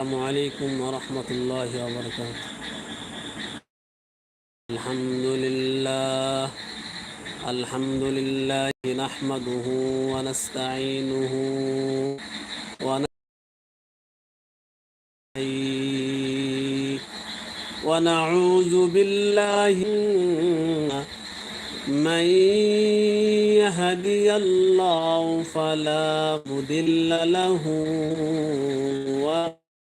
السلام عليكم ورحمة الله وبركاته الحمد لله الحمد لله نحمده ونستعينه ونستعين ونعوذ بالله من يهدي الله فلا مضل له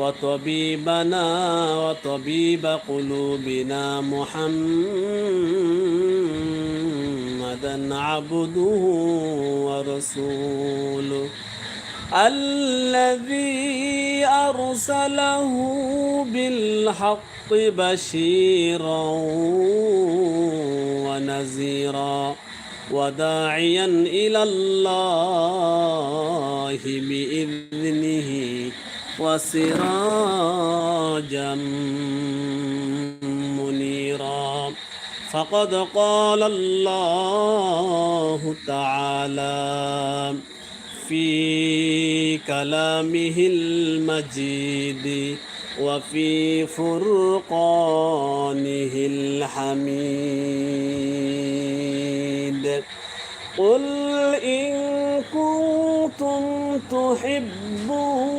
وطبيبنا وطبيب قلوبنا محمدا عبده ورسوله الذي أرسله بالحق بشيرا ونذيرا وداعيا إلى الله بإذنه وسراجا منيرا فقد قال الله تعالى في كلامه المجيد وفي فرقانه الحميد قل إن كنتم تحبون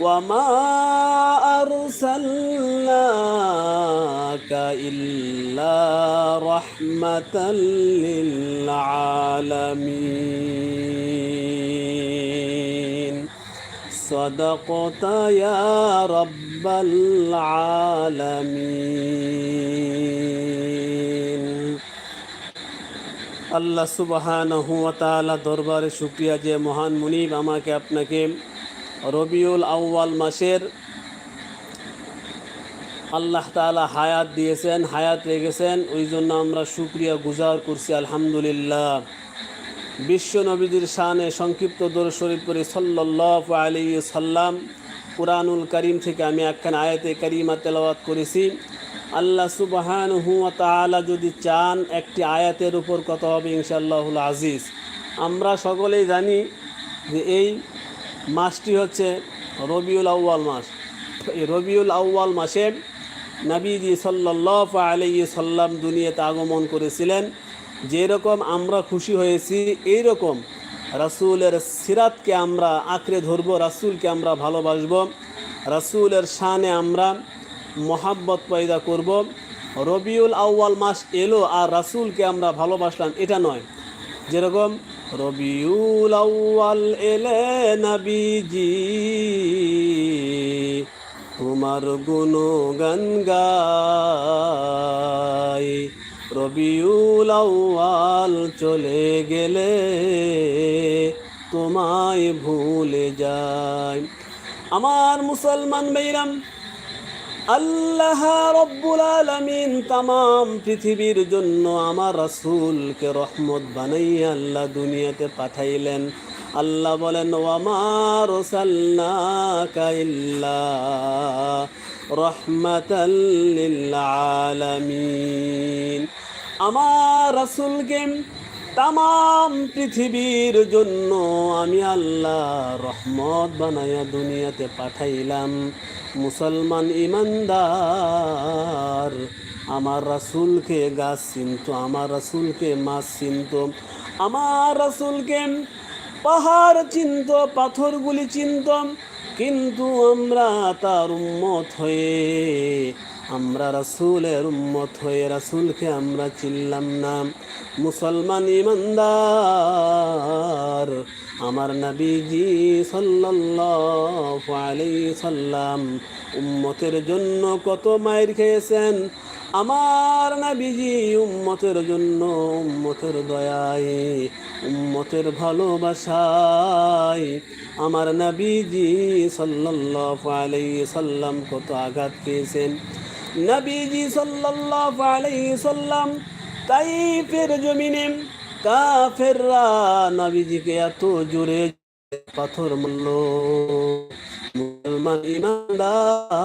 وما أرسلناك إلا رحمة للعالمين صدقت يا رب العالمين আল্লাহ সুবাহানহু তাআলা দরবারে শুক্রিয়া যে মহান মুনিব আমাকে আপনাকে রবিউল আউয়াল মাসের আল্লাহ তাআলা হায়াত দিয়েছেন, হায়াত রেখেছেন। ওই জন্য আমরা শুক্রিয়া গুজার করছি, আলহামদুলিল্লাহ। বিশ্ব নবীজির শানে সংক্ষিপ্ত দর শরীফ করে সাল্লাহ আলী সাল্লাম। কুরআনুল করিম থেকে আমি একখান আয়াতে করিমা তেলাওয়াত করেছি। আল্লাহ সুবাহান হুয়া তালা যদি চান, একটি আয়াতের উপর কথা হবে ইনশাআল্লাহুল আজিজ। আমরা সকলেই জানি যে এই মাসটি হচ্ছে রবিউল আউ্য়াল মাস। এই রবিউল আউ্য়াল মাসে নবীজি সাল্লাহ আলী সাল্লাম দুনিয়াতে আগমন করেছিলেন। যেরকম আমরা খুশি হয়েছি এই রকম রাসুলের সিরাতকে আমরা আঁকড়ে ধরবো, রাসুলকে আমরা ভালোবাসব, রাসুলের শানে আমরা মহাব্বত পয়দা করব। রবিউল আউ্য়াল মাস এলো আর রাসুলকে আমরা ভালোবাসলাম, এটা নয়। যেরকম রবিউল আউ্য়াল এলে নবীজি। তোমার গুণগান গাই। রবিউল আউ্য়াল চলে গেলে তোমায় ভুলে যায় আমার মুসলমান বেইরাম আল্লাহ রব্বুল আলমিন তাম পৃথিবীর জন্য আমার রাসুলকে রহমত বানাইয়া আল্লাহ দুনিয়াতে পাঠাইলেন। আল্লাহ বলেন ওয়ামার রহমতাল্লিল আমার রাসুলকে তাম পৃথিবীর জন্য আমি আল্লাহ রহমত বানাইয়া দুনিয়াতে পাঠাইলাম। মুসলমান ইমানদার, আমার রাসুলকে গাছ চিনত, আমার রাসুলকে মাছ চিনত, আমার রাসুলকে পাহাড় চিনত, পাথরগুলি চিনত, কিন্তু আমরা তার উম্মত হয়ে আমরা রাসূলের উম্মত হয়ে রাসূলকে আমরা চিনলাম না। মুসলমান ইমানদার, আমার নবীজি সাল্লাল্লাহু আলাইহি সাল্লাম উম্মতের জন্য কত মায়ের খেয়েছেন? আমার নবীজি উম্মতের জন্য উম্মতের দয়ায়, উম্মতের ভালোবাসায় আমার নবীজি সাল্লাল্লাহু আলাইহি সাল্লাম কত আঘাত খেয়েছেন নবীজি সাল্লাল্লাহু আলাইহি সাল্লাম তাইফের জমিনে কাফেররা নবীজিকে এত জোরে পাথর মারল। মুসলমান ইমানদার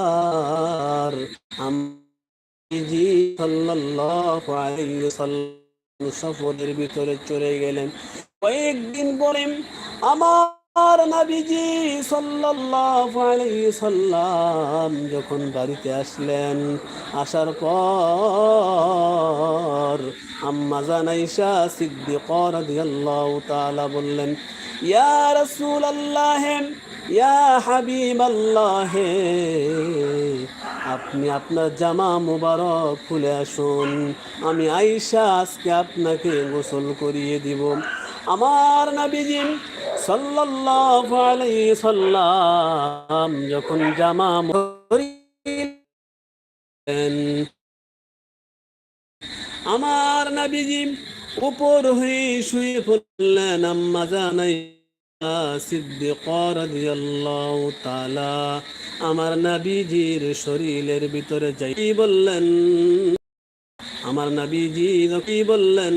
আমি সাল্লাল্লাহু আলাইহি সাল্লাম সফরের ভিতরে চলে গেলেন। কয়েকদিন পরে আমার নবীজি সাল্লাল্লাহু আলাইহি সাল্লাম যখন বাড়িতে আসলেন, আসার পর আম্মা জানাইশা সিদ্দিকা রাদিয়াল্লাহু তাআলা বললেন, ইয়া রাসূলুল্লাহ, ইয়া হাবিবাল্লাহ, আপনি আপনার জামা মুবারক খুলে আসুন, আমি আইসা আজকে আপনাকে গোসল করিয়ে দিব। আমার নবীজি সাল্লাল্লাহু আলাইহি সাল্লাম যখন জামা পরিলেন, আমার নবীজি উপর হয়ে শুয়ে পড়লেন আম্মা জানাই আমার নবীজির শরীরের ভিতরে যাই বললেন, আমার নবীজি কি বললেন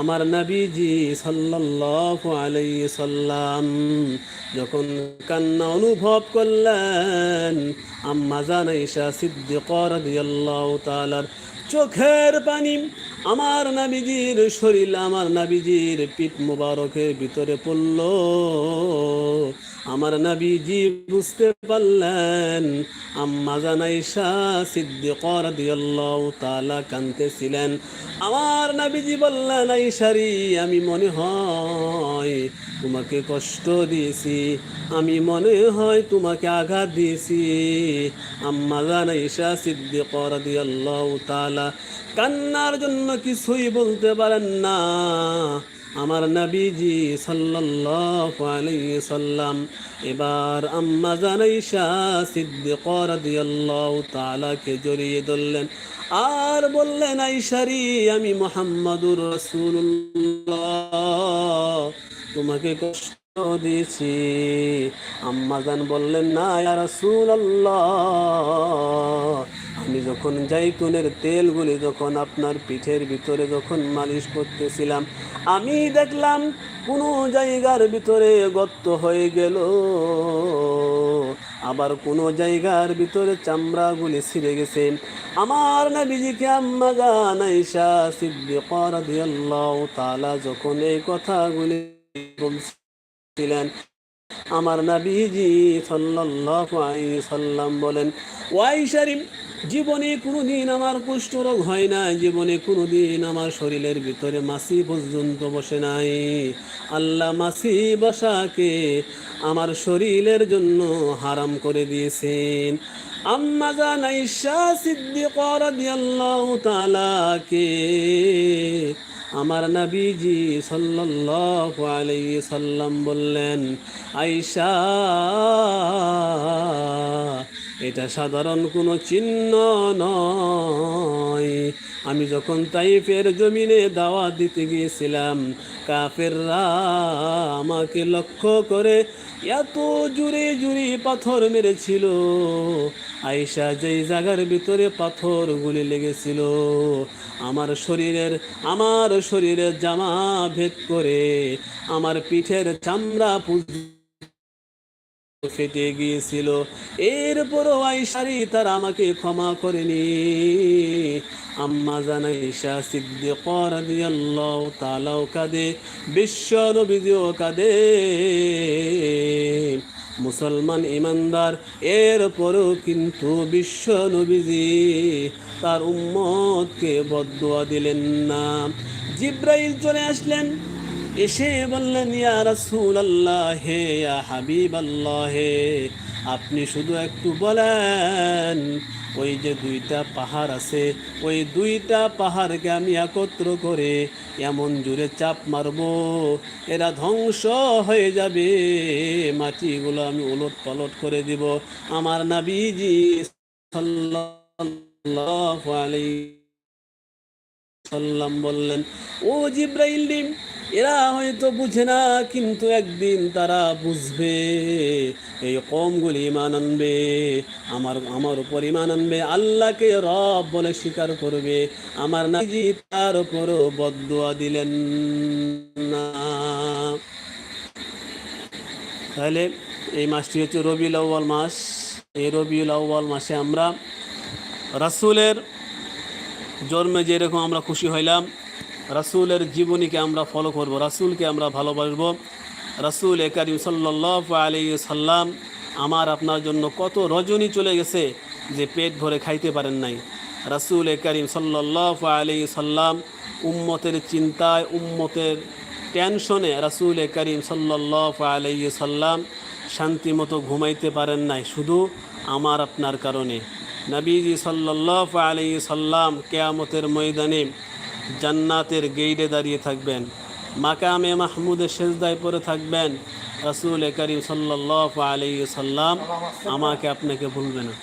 আমার নবীজি সাল্লাল্লাহু আলাইহি সাল্লাম যখন কান্না অনুভব করলেন, আম্মা জানাইশা সিদ্দিকা রাদিয়াল্লাহু তাআলার চোখের পানি আমার নাবিজির শরীর, আমার নাবিজির পিঠ মুবারকের ভিতরে পড়ল। আমার নাবিজি বুঝতে পারলেন, আম্মা জানাইশা সিদ্দিকা রাদিয়াল্লাহু তাআলা কাঁদতেছিলেন। আমার নাবিজি বললেন আইসারি আমি মনে হয় তোমাকে কষ্ট দিয়েছি, আমি মনে হয় তোমাকে আঘাত দিয়েছি। আম্মা জানাইশা সিদ্দিকা রাদিয়াল্লাহু তালা কান্নার জন্য কিছুই বলতে পারেন না। আমার নবীজি সাল্লাল্লাহু আলাইহি সাল্লাম, এবার আম্মা জানাইশা সিদ্দিকা রাদিয়াল্লাহু তাআলাকে জড়িয়ে ধরলেন। আর বললেন আইসারি আমি মুহাম্মাদুর রাসূলুল্লাহ। তোমাকে কষ্ট দিয়েছি। আম্মাজান বললেন, না আর আমি যখন জাইতুনের তেলগুলি যখন আপনার পিঠের ভিতরে যখন মালিশ করতেছিলাম, আমি দেখলাম কোনো জায়গার ভিতরে গর্ত হয়ে গেল। আবার কোনো জায়গার ভিতরে চামড়াগুলি ছিঁড়ে গেছে। আমার নবীজিকে আম্মা জানাইশা সিদ্দিকা রাদিয়াল্লাহু তাআলা যখন এই কথাগুলি বলছিলেন আমার নবীজি সাল্লাম বলেন, ওয়াই শরীফ, জীবনে কোনোদিন আমার কুষ্ঠরোগ হয় না জীবনে কোনোদিন আমার শরীরের ভিতরে মাসি পর্যন্ত বসে নাই। আল্লাহ মাসি বসাকে আমার শরীরের জন্য হারাম করে দিয়েছেন। আম্মা জানাইশা সিদ্দিকা রাদিয়াল্লাহু তাআলাকে আমার নবীজি সাল্লাল্লাহু আলাইহি সাল্লাম বললেন আয়েশা এটা সাধারণ কোনো চিহ্ন নয়। আমি যখন তাইফের জমিনে দাওয়া দিতে গিয়েছিলাম, কাফেররা আমাকে লক্ষ্য করে এত জুড়ে জুড়ে পাথর মেরেছিল। আয়সা যেই জায়গার ভিতরে পাথর গুলি লেগেছিল, আমার শরীরের আমার শরীরের জামা ভেদ করে আমার পিঠের চামড়া ফেটে গিয়েছিল। এরপরও আইসারি তার আমাকে ক্ষমা করেনি। আম্মা জানাই ঈশা সিদ্দিক রাদিয়াল্লাহু তাআলাও কাঁদে, বিশ্ব নবীজিও কাঁদে। মুসলমান ইমানদার এরপরও কিন্তু বিশ্ব নবীজি তার উম্মতকে বদুয়া দিলেন না। জিব্রাইল চলে আসলেন। এসে বললেন, ইয়া রাসূল আল্লাহ হে ইয়া হাবিব আল্লাহ হে আপনি শুধু একটু বলেন, ওই যে দুইটা পাহাড় আছে, ওই দুইটা পাহাড়কে আমি একত্র করে এমন জোরে চাপ মারব, এরা ধ্বংস হয়ে যাবে, মাটিগুলো আমি উলট পালট করে দিব। আমার নাবিজি সাল্লাম বললেন, ও জিব্রাইল এরা হয়তো বুঝে না, কিন্তু একদিন তারা বুঝবে, এই কমগুলি ইমান আনবে, আমার আমার উপর ইমান আনবে, আল্লাহকে রব বলে স্বীকার করবে, আমার নাজি তার উপরও বদুয়া দিলেন না। তাহলে এই মাসটি হচ্ছে রবিউল আউ্বাল মাস, এই রবিউল আউ্বাল মাসে আমরা রাসুলের জন্মে যেরকম আমরা খুশি হইলাম রাসুলের জীবনীকে আমরা ফলো করব, রাসুলকে আমরা ভালোবাসব। রাসুল এ করিম সাল্লাহ আলী সাল্লাম আমার আপনার জন্য কত রজনী চলে গেছে যে পেট ভরে খাইতে পারেন নাই। রাসুল করিম সাল্লাহ আলী সাল্লাম উম্মতের চিন্তায়, উম্মতের টেনশনে রাসুল করিম সাল্লাহ আলী সাল্লাম শান্তি মতো ঘুমাইতে পারেন নাই, শুধু আমার আপনার কারণে। নবীজি সাল্লাহ আলী সাল্লাম কেয়ামতের ময়দানে জান্নাতের গেইডে দাঁড়িয়ে থাকবেন। মাকামে মাহমুদের শেষদায় পরে থাকবেন। রাসুল করিম সাল্লাহ আলাই সাল্লাম আমাকে আপনাকে ভুলবে না।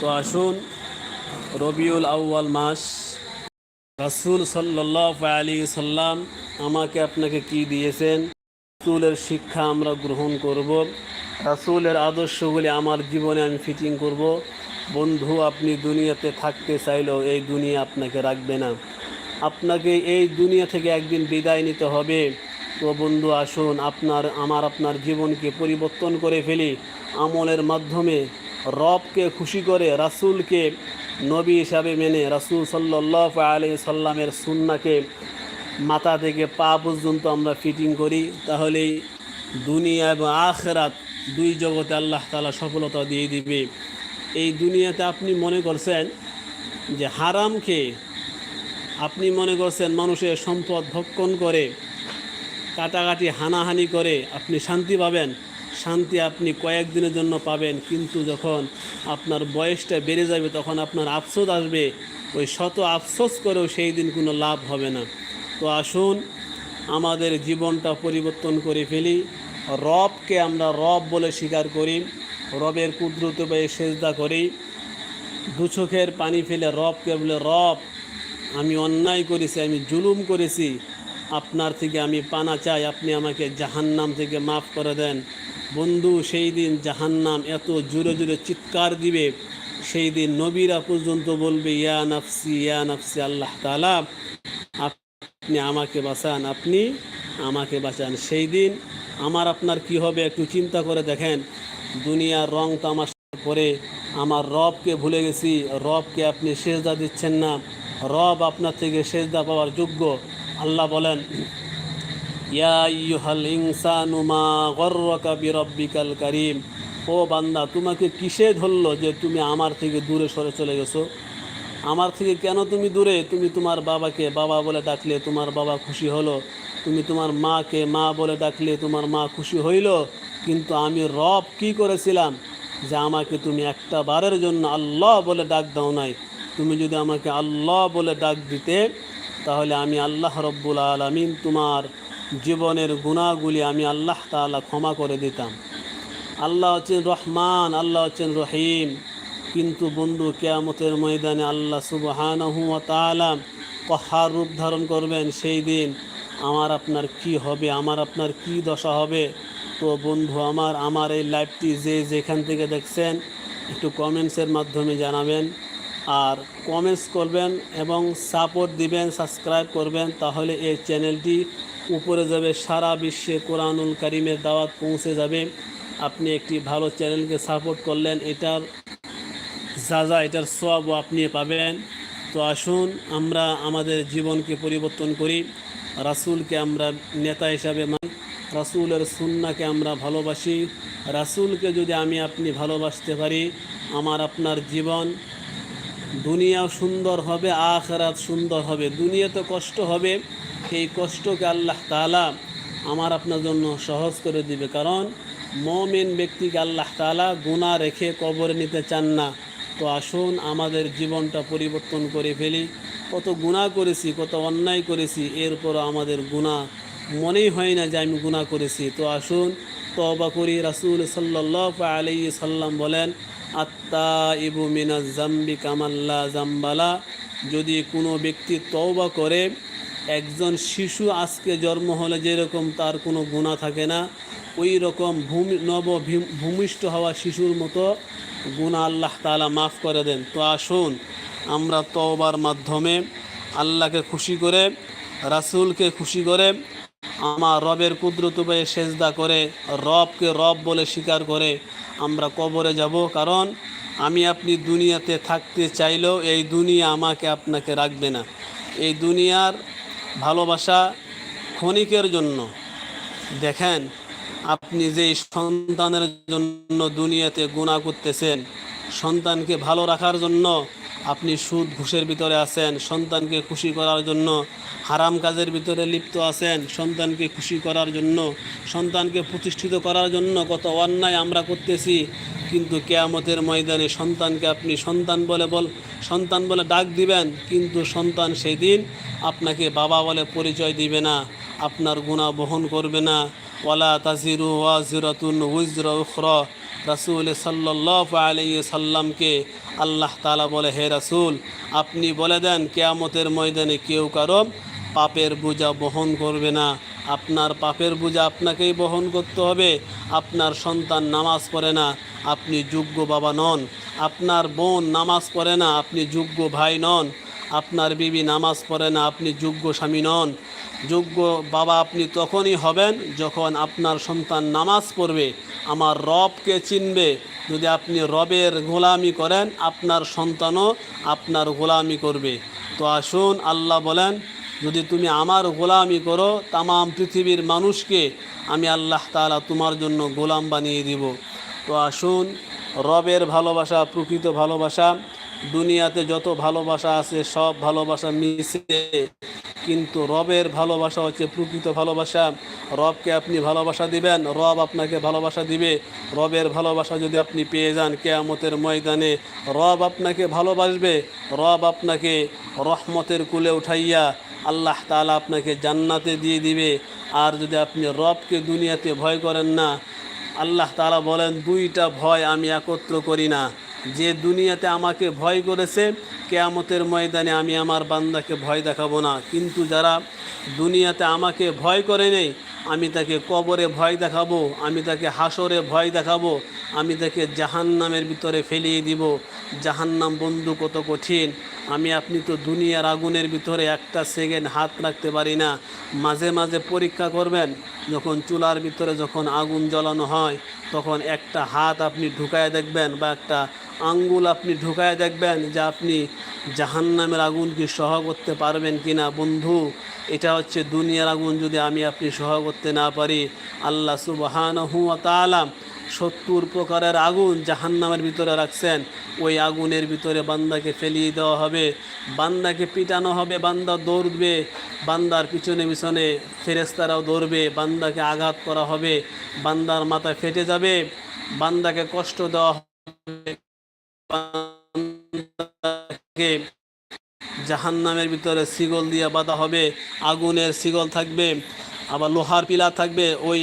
তো আসুন, রবিউল আউ্য়াল মাস। রাসুল সাল্লাহ আলী সাল্লাম আমাকে আপনাকে কি দিয়েছেন? রাসুলের শিক্ষা আমরা গ্রহণ করব। রাসুলের আদর্শগুলি আমার জীবনে আমি ফিটিং করব। বন্ধু, আপনি দুনিয়াতে থাকতে চাইলেও এই দুনিয়া আপনাকে রাখবে না। আপনাকে এই দুনিয়া থেকে একদিন বিদায় নিতে হবে। তো বন্ধু, আসুন, আপনার, আমার, আপনার জীবনকে পরিবর্তন করে ফেলি। আমলের মাধ্যমে রবকে খুশি করে, রাসুলকে, নবী হিসাবে মেনে, রাসুল সাল্লাহ আলি সাল্লামের সুন্নাকে মাথা থেকে পা পর্যন্ত আমরা ফিটিং করি। তাহলেই দুনিয়া এবং আখরাত দুই জগতে আল্লাহ তালা সফলতা দিয়ে দিবে। এই দুনিয়াতে আপনি মনে করছেন যে হারাম খেয়ে আপনি মনে করছেন মানুষের সম্পদ ভক্ষণ করে, কাটাকাটি হানাহানি করে আপনি শান্তি পাবেন? শান্তি আপনি কয়েকদিনের জন্য পাবেন, কিন্তু যখন আপনার বয়সটা বেড়ে যাবে, তখন আপনার আফসোস আসবে। ওই শত আফসোস করেও সেই দিন কোনো লাভ হবে না। তো আসুন, আমাদের জীবনটা পরিবর্তন করে ফেলি। রবকে আমরা রব বলে স্বীকার করি। রবের কুদরত পেয়ে সেজদা করি। দু চোখের পানি ফেলে রবকে বলে, রব, আমি অন্যায় করেছি, আমি জুলুম করেছি। আপনার থেকে আমি পানা চাই, আপনি আমাকে জাহান্নাম থেকে মাফ করে দেন। বন্ধু, সেই দিন জাহান্নাম এত জোরে জোরে চিৎকার দিবে। সেই দিন নবীরা পর্যন্ত বলবে, ইয়া নাফসি ইয়া নাফসি আল্লাহ তালা আপনি আমাকে বাঁচান, আপনি আমাকে বাঁচান। সেই দিন আমার আপনার কি হবে একটু চিন্তা করে দেখেন। দুনিয়ার রং তামাশা করে আমার রবকে ভুলে গেছি। রবকে আপনি সেজদা দিচ্ছেন না। রব আপনার থেকে সেজদা পাওয়ার যোগ্য। আল্লাহ বলেন করিম। ও বান্দা, তোমাকে কিসে ধরলো যে তুমি আমার থেকে দূরে সরে চলে গেছো? আমার থেকে কেন তুমি দূরে? তুমি তোমার বাবাকে, বাবা বলে ডাকলে তোমার বাবা খুশি হলো। তুমি তোমার মাকে, মা বলে ডাকলে তোমার মা খুশি হইল। কিন্তু আমি রব কি করেছিলাম? যে আমাকে তুমি একটা বারের জন্য আল্লাহ বলে ডাক দাও নাই। তুমি যদি আমাকে আল্লাহ বলে ডাক দিতে, তাহলে আমি আল্লাহ রব্বুল আলমিন তোমার জীবনের গুণাগুলি আমি আল্লাহ তালা ক্ষমা করে দিতাম। আল্লাহ হচ্ছেন রহমান, আল্লাহ হচ্ছেন রহিম। কিন্তু বন্ধু, কেয়ামতের ময়দানে আল্লাহ সুবহানাহু কহার রূপ ধারণ করবেন সেই দিন। আমার আপনার কি হবে? আমার আপনার কি দশা হবে? তো বন্ধু, আমার আমার এই লাইভটি যে যেখান থেকে দেখছেন, একটু কমেন্টসের মাধ্যমে জানাবেন। আর কমেন্টস করবেন এবং সাপোর্ট দিবেন, সাবস্ক্রাইব করবেন, তাহলে এই চ্যানেলটি উপরে যাবে, সারা বিশ্বে কোরআনুল কারিমের দাওয়াত পৌঁছে যাবে। আপনি একটি ভালো চ্যানেলকে সাপোর্ট করলেন, এটার যা যা এটার সবও আপনি পাবেন। তো আসুন, আমরা আমাদের জীবনকে পরিবর্তন করি। রাসূলকে আমরা নেতা হিসাবে মানি, রাসূলের সুন্নাকে আমরা ভালোবাসি। রাসূলকে যদি আমি আপনি ভালোবাসতে পারি, আমার আপনার জীবন দুনিয়াও সুন্দর হবে, আখরাত সুন্দর হবে। দুনিয়াতে কষ্ট হবে এই কষ্টকে আল্লাহ তাআলা আমার আপনার জন্য সহজ করে দিবে। কারণ মমিন ব্যক্তিকে আল্লাহ তাআলা গুনাহ রেখে কবরে নিতে চান না। তো আসুন আমাদের জীবনটা পরিবর্তন করে ফেলি। কত গুনাহ করেছি, কত অন্যায় করেছি এরপরও আমাদের গুনাহ মনেই হয় না যে আমি গুনাহ করেছি। তো আসুন তবা করি। রাসূল সাল্লাল্লাহু আলাইহি সাল্লাম বলেন আত্মা ইবু মিনা জাম্বি কামাল্লা জাম্বালা যদি কোনো ব্যক্তি তওবা করে একজন শিশু আজকে জন্ম হলে যেরকম তার কোনো গুণা থাকে না ওই রকম ভূমি, নব ভূম- ভূমিষ্ঠ হওয়া শিশুর মতো গুণা আল্লাহ তালা মাফ করে দেন। তো আসুন, আমরা তওবার মাধ্যমে আল্লাহকে খুশি করে, রাসূলকে খুশি করে, আমার রবের কুদরত উপায়ে সেজদা করে, রবকে রব বলে স্বীকার করে আমরা কবরে যাব। কারণ আমি আপনি দুনিয়াতে থাকতে চাইলেও এই দুনিয়া আমাকে আপনাকে রাখবে না। এই দুনিয়ার ভালোবাসা ক্ষণিকের জন্য। দেখেন, আপনি যেই সন্তানের জন্য দুনিয়াতে গুণা করতেছেন, সন্তানকে ভালো রাখার জন্য আপনি সুদ, ঘুষের ভিতরে আছেন, সন্তানকে খুশি করার জন্য হারাম কাজের ভিতরে লিপ্ত আছেন, সন্তানকে খুশি করার জন্য, সন্তানকে প্রতিষ্ঠিত করার জন্য কত অন্যায় আমরা করতেছি কিন্তু কেয়ামতের ময়দানে সন্তানকে আপনি সন্তান বলে বল, সন্তান বলে ডাক দিবেন, কিন্তু সন্তান সেই দিন আপনাকে বাবা বলে পরিচয় দিবে না, আপনার গুণা বহন করবে না। ওয়ালা তাজিরু ওয়াজিরাতুন উজরা উখরা। রাসূল সাল্লাল্লাহু আলাইহি সাল্লামকে আল্লাহ তাআলা বলে, হে রাসুল, আপনি বলে দেন, কেয়ামতের ময়দানে কেউ কারও পাপের বোঝা বহন করবে না। আপনার পাপের বোঝা আপনাকেই বহন করতে হবে। আপনার সন্তান নামাজ পড়ে না, আপনি যোগ্য বাবা নন। আপনার বোন নামাজ পড়ে না, আপনি যোগ্য ভাই নন। আপনার বিবি নামাজ পড়ে না, আপনি যোগ্য স্বামী নন। যোগ্য বাবা আপনি তখনই হবেন যখন আপনার সন্তান নামাজ পড়বে। আমার রবকে চিনবে। যদি আপনি রবের গোলামি করেন, আপনার সন্তানও আপনার গোলামি করবে। তো আসুন আল্লাহ বলেন যদি তুমি আমার গোলামি করো তাম পৃথিবীর মানুষকে আমি আল্লাহ তাআলা তোমার জন্য গোলাম বানিয়ে দিব। তো আসুন, রবের ভালোবাসা, প্রকৃত ভালোবাসা, দুনিয়াতে যত ভালোবাসা আছে, সব ভালোবাসা মিশে। কিন্তু রবের ভালোবাসা হচ্ছে প্রকৃত ভালোবাসা। রবকে আপনি ভালোবাসা দিবেন, রব আপনাকে ভালোবাসা দিবে। রবের ভালোবাসা যদি আপনি পেয়ে যান কেয়ামতের ময়দানে, রব আপনাকে ভালোবাসবে। রব আপনাকে রহমতের কুলে উঠাইয়া আল্লাহ তালা আপনাকে জান্নাতে দিয়ে দিবে। আর যদি আপনি রবকে দুনিয়াতে ভয় করেন না, আল্লাহ তালা বলেন, দুইটা ভয় আমি একত্র করি না। যে দুনিয়াতে আমাকে ভয় করেছে, কেয়ামতের ময়দানে আমি আমার বান্দাকে ভয় দেখাবো না। কিন্তু যারা দুনিয়াতে আমাকে ভয় করে নেই আমি তাকে কবরে ভয় দেখাবো, আমি তাকে হাসরে ভয় দেখাবো, আমি তাকে জাহান্নামের ভিতরে ফেলিয়ে দিব। জাহান্নাম বন্ধু কত কঠিন, আমি আপনি তো দুনিয়ার আগুনের ভিতরে একটা সেকেন্ড হাত রাখতে পারি না। মাঝে মাঝে পরীক্ষা করবেন, যখন চুলার ভিতরে যখন আগুন জ্বালানো হয়, তখন একটা হাত আপনি ঢুকায় দেখবেন বা একটা আঙ্গুল আপনি ঢুকায় দেখবেন যে আপনি জাহান্নামের আগুন কি সহ করতে পারবেন কি না? বন্ধু, এটা হচ্ছে দুনিয়ার আগুন যদি আমি আপনি সহ করতে না পারি, আল্লাহ সুবহানাহু ওয়া তাআলা সত্তর প্রকারের আগুন জাহান্নামের ভিতরে রাখছেন। ওই আগুনের ভিতরে বান্দাকে ফেলিয়ে দেওয়া হবে, বান্দাকে পিটানো হবে, বান্দা দৌড়বে, বান্দার পিছনে পিছনে ফেরেস্তারাও দৌড়বে, বান্দাকে আঘাত করা হবে, বান্দার মাথা ফেটে যাবে, বান্দাকে কষ্ট দেওয়া হবে বান্দাকে জাহান্নামের ভিতরে শিগল দিয়ে বাঁধা হবে, আগুনের শিগল থাকবে, আবার লোহার পিলা থাকবে, ওই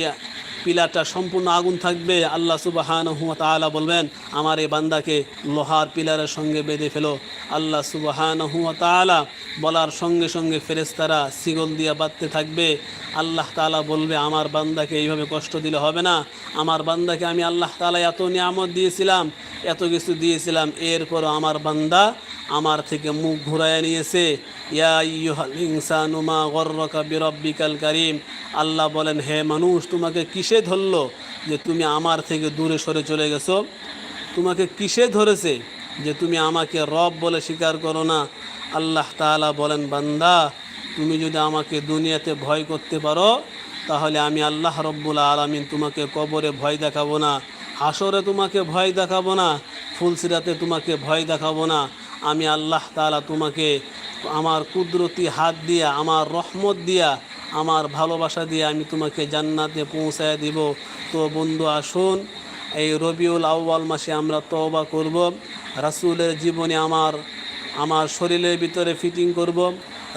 পিলারটা সম্পূর্ণ আগুন থাকবে। আল্লাহ সুবাহান তালা বলবেন, আমার এই বান্দাকে লোহার পিলারের সঙ্গে বেঁধে ফেলো। আল্লাহ সুবাহান তালা বলার সঙ্গে সঙ্গে ফেরেস্তারা সিগল দিয়ে বাঁধতে থাকবে। আল্লাহ তালা বলবে, আমার বান্দাকে এইভাবে কষ্ট দিলে হবে না। আমার বান্দাকে আমি আল্লাহ তালা এত নিয়ামত দিয়েছিলাম, এত কিছু দিয়েছিলাম, এরপরও আমার বান্দা আমার থেকে মুখ ঘুরাইয়া নিয়েছে, ইয়া ইয়ুহাল ইনসানুমা গর্রকা বিরব্বিকাল কারিম। আল্লাহ বলেন, হে মানুষ, তোমাকে কিসে ধরলো যে তুমি আমার থেকে দূরে সরে চলে গেছো? তোমাকে কিসে ধরেছে যে তুমি আমাকে রব বলে স্বীকার করো না? আল্লাহ তাআলা বলেন, বান্দা, তুমি যদি আমাকে দুনিয়াতে ভয় করতে পারো, তাহলে আমি আল্লাহ রব্বুল আলমিন তোমাকে কবরে ভয় দেখাবো না হাসরে তোমাকে ভয় দেখাবো না, ফুলসিরাতে তোমাকে ভয় দেখাবো না। আমি আল্লাহ তাআলা তোমাকে আমার কুদরতি হাত দিয়া, আমার রহমত দিয়া, আমার ভালোবাসা দিয়ে আমি তোমাকে জান্নাতে পৌঁছায় দিব। তো বন্ধু, আসুন, এই রবিউল আউ্বাল মাসে আমরা তওবা করব, রাসূলের জীবনে আমার আমার শরীরের ভিতরে ফিটিং করব,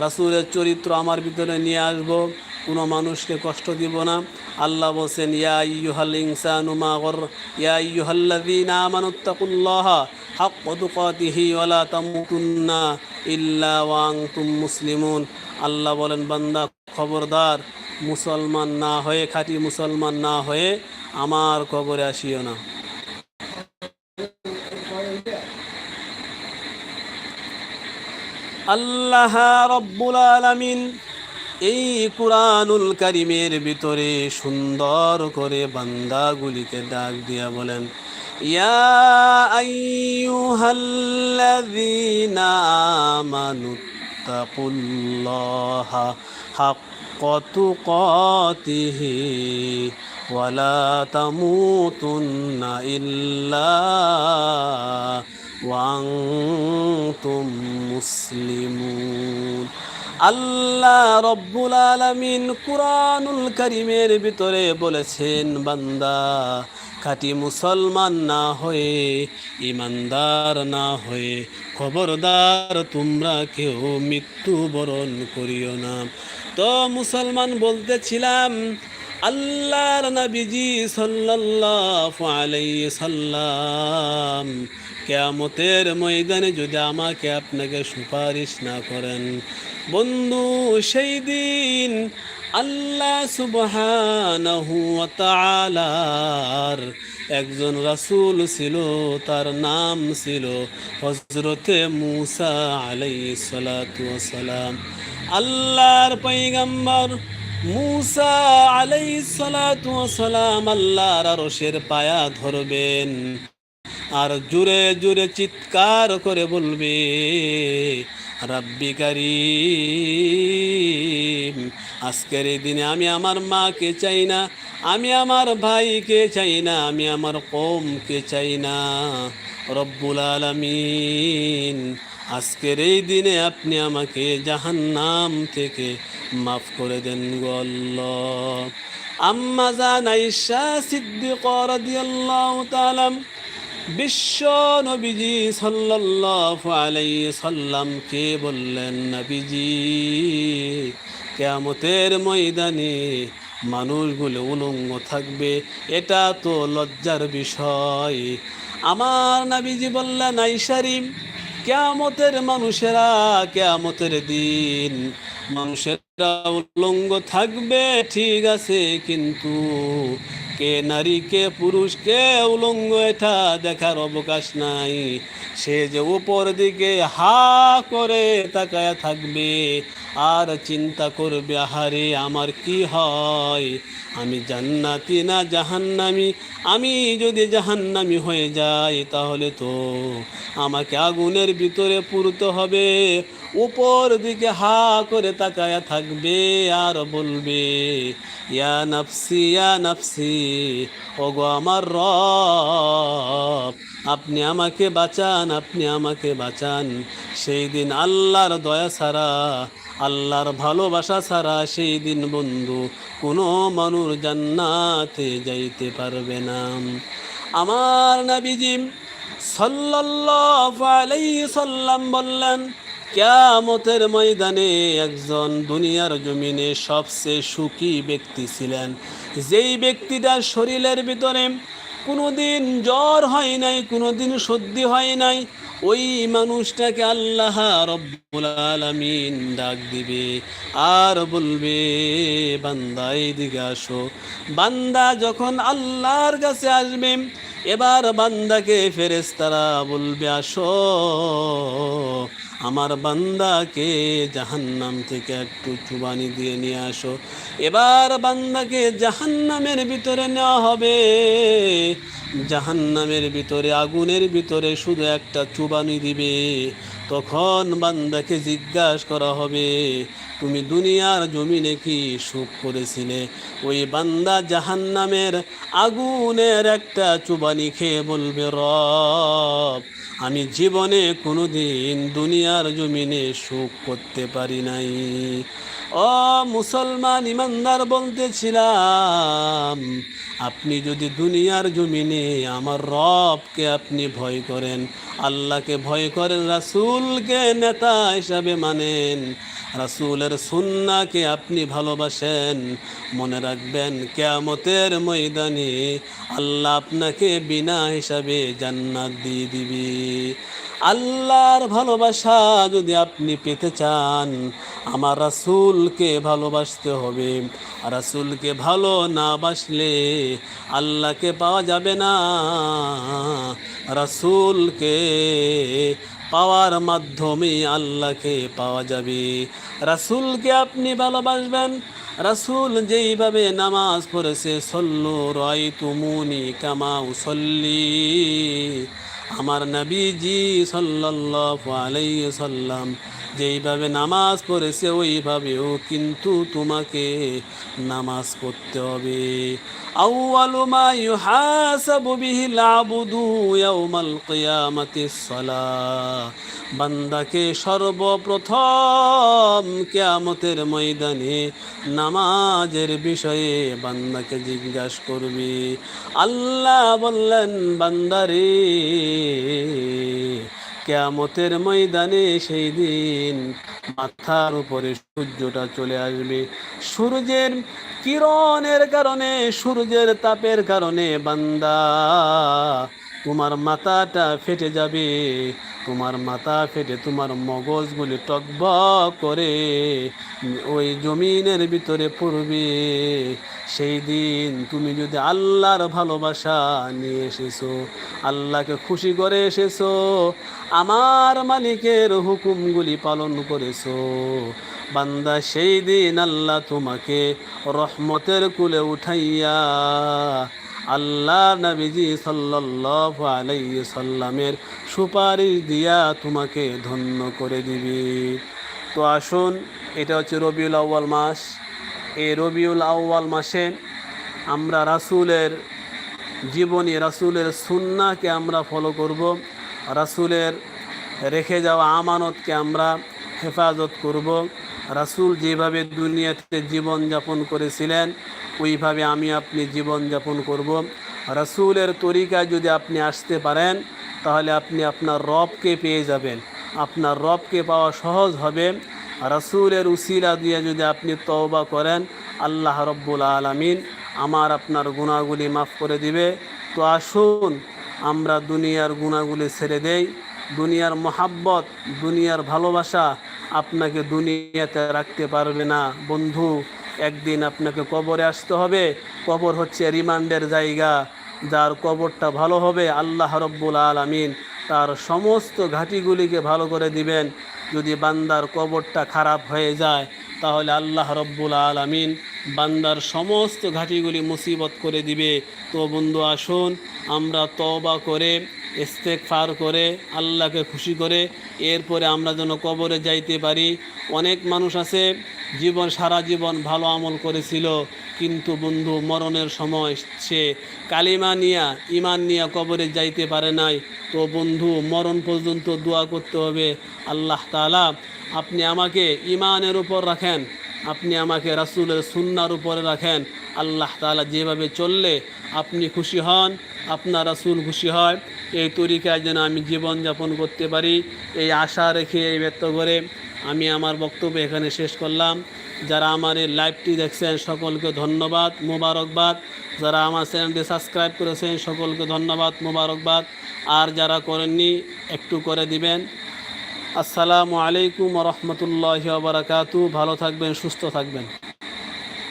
রাসূলের চরিত্র আমার ভিতরে নিয়ে আসব, কোনো মানুষকে কষ্ট দিব না। আল্লাহ বলছেন, ইয়া ইয়ুহাল ইনসানু মা গর, ইয়া ইয়ুহাল্লাযীনা আমানুত্তাকুল্লাহা ওয়া লা তামুতুন্না ইল্লা ওয়া আনতুম মুসলিমুন। আল্লাহ বলেন, বান্দা, খবরদার, মুসলমান না হয়ে খাঁটি মুসলমান না হয়ে আমার কবরে আসিও না। আল্লাহ রব্বুল আলামিন এই কুরআনুল কারিমের ভিতরে সুন্দর করে বান্দাগুলিকে ডাক দিয়া বলেন ইয়া আইয়ুহাল্লাযীনা আমানুত্তাকুল্লাহা হাক্কা তুকাতিহি ওয়ালা তামুতুন্না ইল্লা ওয়াংতুম মুসলিমুন আল্লাহ রব্বুল আলামিন কুরআনুল কারিমের ভিতরে বলেছেন, বান্দা খাঁটি মুসলমান না হয়ে, ইমানদার না হয়ে, খবরদার তোমরা কেউ মৃত্যুবরণ করিও না। তো মুসলমান বলতেছিলাম, আল্লাহর নবীজি সাল্লাল্লাহু আলাইহি সাল্লাম কেয়ামতের ময়দানে যদি আমাকে আপনাকে সুপারিশ না করেন, বন্ধু, সেই দিন আল্লাহ সুবহানাহু একজন রাসূল ছিল, তার নাম ছিল হযরতে মূসা আলাইহিস সালাতু ওয়াস আল্লাহর পয়গম্বর মূসা আলাইহিস সালাতু ওয়াস সালাম আল্লাহর আরশের পায়া ধরবেন আর জুড়ে জুড়ে চিৎকার করে বলবে, রাব্বি আজকের এই দিনে আমি আমার মাকে চাই না, আমি আমার ভাইকে চাই না, আমি আমার কমকে চাই না। রব্বুল আলামিন, আজকের এই দিনে আপনি আমাকে জাহান নাম থেকে মাফ করে দেন গো আল্লাহ। আম্মা জান আয়েশা সিদ্দিক রাদিয়াল্লাহু তাআলা, বিশ্ব নবীজি সাল্লাল্লাহু আলাইহি সাল্লামকে বললেন, নবীজি? কেয়ামতের ময়দানে মানুষগুলো উলঙ্গ থাকবে, এটা তো লজ্জার বিষয়। আমার নাবিজি বললেন আইসারিম কেয়ামতের মানুষেরা কেয়ামতের দিন মানুষেরা উলঙ্গ থাকবে, ঠিক আছে, কিন্তু কে নারী, কে পুরুষ, কে উলঙ্গ, এটা দেখার অবকাশ নাই। সে যে উপর দিকে হা করে তাকায় থাকবে, আর চিন্তা করবে, আহারে, আমার কি হয়? আমি জান্নাতি না জাহান্নামি? আমি যদি জাহান্নামি হয়ে যাই, তাহলে তো আমাকে আগুনের ভিতরে পুরতে হবে। উপর দিকে হা করে তাকায়া থাকবে আর বলবে, ইয়া নাফসি ইয়া নাফসি, ওগো আমার রব, আপনি আমাকে বাঁচান, আপনি আমাকে বাঁচান। সেই দিন আল্লাহর দয়া ছাড়া, আল্লাহর ভালোবাসা ছাড়া সেই দিন বন্ধু কোনো মানুষ জান্নাতে যাইতে পারবে না। আমার নাবিজিম সাল্লাল্লাহু আলাইহি সাল্লাম বললেন কেয়ামতের ময়দানে একজন দুনিয়ার জমিনে সবচেয়ে সুখী ব্যক্তি ছিলেন। যেই ব্যক্তিটার শরীরের ভিতরে কোনোদিন জ্বর হয় নাই, কোনোদিন সর্দি হয় নাই, ওই মানুষটাকে আল্লাহ রব্বুল আলামিন ডাক দিবে আর বলবে, বান্দা এইদিকে আসো। বান্দা যখন আল্লাহর কাছে আসবে এবার বান্দাকে ফেরেশতারা বলবে, আসো। আমার বান্দাকে জাহান্নাম থেকে একটু চুবানি দিয়ে নিয়ে আসো। এবার বান্দাকে জাহান্নামের ভিতরে নেওয়া হবে। জাহান্নামের ভিতরে, আগুনের ভিতরে শুধু একটা চুবানি দিবে। তখন বান্দাকে জিজ্ঞাসা করা হবে তুমি দুনিয়ার জমিনে কি সুখ করেছিলে? ওই বান্দা জাহান্নামের আগুনের একটা চুবানি খেয়ে বলবে, রব আমি জীবনে কোনোদিন দুনিয়ার জমিনে সুখ করতে পারি নাই। ও মুসলমান ইমানদার বলতেছিলাম, আপনি যদি দুনিয়ার জমিনে আমার রবকে আপনি ভয় করেন, আল্লাহকে ভয় করেন, রাসূলকে নেতা হিসাবে মানেন, রাসূলের সুন্নাকে আপনি ভালোবাসেন, মনে রাখবেন কেয়ামতের ময়দানে আল্লাহ আপনাকে বিনা হিসাবে জান্নাত দিয়ে দিবি। আল্লাহর ভালোবাসা যদি আপনি পেতে চান, আমার রাসূলকে ভালোবাসতে হবে। রাসূলকে ভালো না বাসলে আল্লাহকে পাওয়া যাবে না। রাসূলকে পাওয়ার মাধ্যমে আল্লাহকে পাওয়া যাবে। রাসূলকে আপনি ভালোবাসবেন। রাসূল যেইভাবে নামাজ পড়েছে, সল্লু রাই তুমুনি কামা উসল্লি। আমার নবীজি সাল্লাল্লাহু আলাইহি সাল্লাম যেইভাবে নামাজ পড়েছে, ওইভাবেও কিন্তু তোমাকে নামাজ পড়তে হবে। আউয়ালু মা ইউহাসাবু বিহিল আবুদু ইয়াউমাল কিয়ামাতিস সালাহ। বান্দাকে সর্বপ্রথম কেয়ামতের ময়দানে নামাজের বিষয়ে বান্দাকে জিজ্ঞাসা করবি। আল্লাহ বললেন, বান্দারে, কেয়ামতের ময়দানে সেই দিন মাথার উপরে সূর্যটা চলে আসবে। সূর্যের কিরণের কারণে, সূর্যের তাপের কারণে বান্দা তোমার মাথাটা ফেটে যাবে, তোমার মাথা ফেটে তোমার মগজগুলি টকব করে ওই জমিনের ভিতরে পড়বে। সেই দিন তুমি যদি আল্লাহর ভালোবাসা নিয়ে এসেছ, আল্লাহকে খুশি করে এসেছ, আমার মালিকের হুকুমগুলি পালন করেছ, বান্দা সেই দিন আল্লাহ তোমাকে রহমতের কুলে উঠাইয়া আল্লাহ নবীজি সাল্লাল্লাহু আলাইহি সাল্লামের সুপারিশ দিয়া তোমাকে ধন্য করে দিবি। তো আসুন, এটা হচ্ছে রবিউল আউ্য়াল মাস। এই রবিউল আউ্য়াল মাসে আমরা রাসূলের জীবনী, রাসূলের সুন্নাকে আমরা ফলো করব। রাসূলের রেখে যাওয়া আমানতকে আমরা হেফাজত করব। রাসূল যেভাবে দুনিয়াতে জীবন যাপন করেছিলেন ওইভাবে আমি আপনি জীবন যাপন করব। রাসূলের তরিকায় যদি আপনি আসতে পারেন, তাহলে আপনি আপনার রবকে পেয়ে যাবেন। আপনার রবকে পাওয়া সহজ হবে। রাসূলের উসিলা দিয়ে যদি আপনি তওবা করেন, আল্লাহ রব্বুল আলামিন আমার আপনার গুণাগুলি মাফ করে দিবে। তো আসুন, আমরা দুনিয়ার গুণাগুলি ছেড়ে দেই। দুনিয়ার মহাব্বত, দুনিয়ার ভালোবাসা আপনাকে দুনিয়াতে রাখতে পারবে না। বন্ধু একদিন আপনাকে কবরে আসতে হবে। কবর হচ্ছে রিমান্ডের জায়গা। যার কবরটা ভালো হবে আল্লাহ রব্বুল আলামিন তার সমস্ত ঘাটিগুলিকে ভালো করে দিবেন। যদি বান্দার কবরটা খারাপ হয়ে যায়, তাহলে আল্লাহ রব্বুল আলামিন বান্দার সমস্ত ঘাটিগুলি মুসিবত করে দিবে। তো বন্ধু, আসুন আমরা তবা করে স্টেক ইস্তেকফার করে, আল্লাহকে খুশি করে, এরপরে আমরা যেন কবরে যাইতে পারি। অনেক মানুষ আছে জীবন, সারা জীবন ভালো আমল করেছিল। কিন্তু বন্ধু, মরণের সময় সে কালিমা নিয়া ইমান নিয়া কবরে যাইতে পারে নাই। তো বন্ধু, মরণ পর্যন্ত দোয়া করতে হবে। আল্লাহ তাআলা, আপনি আমাকে ইমানের উপর রাখেন। আপনি আমাকে রাসূলের সুন্নার উপরে রাখেন। আল্লাহ তাআলা যেভাবে চললে আপনি খুশি হন, আপনার রাসূল খুশি হয়। এই তরিকায় যেন আমি জীবনযাপন করতে পারি। এই আশা রেখে এই ব্যক্ত করে আমি আমার বক্তব্য এখানে শেষ করলাম। যারা আমার এই লাইভটি দেখছেন, সকলকে ধন্যবাদ, মোবারকবাদ। যারা আমার চ্যানেলটি সাবস্ক্রাইব করেছেন, সকলকে ধন্যবাদ, মোবারকবাদ। আর যারা করেননি, একটু করে দিবেন। আসসালামু আলাইকুম রহমতুল্লাহ বারাকাতু ভালো থাকবেন, সুস্থ থাকবেন।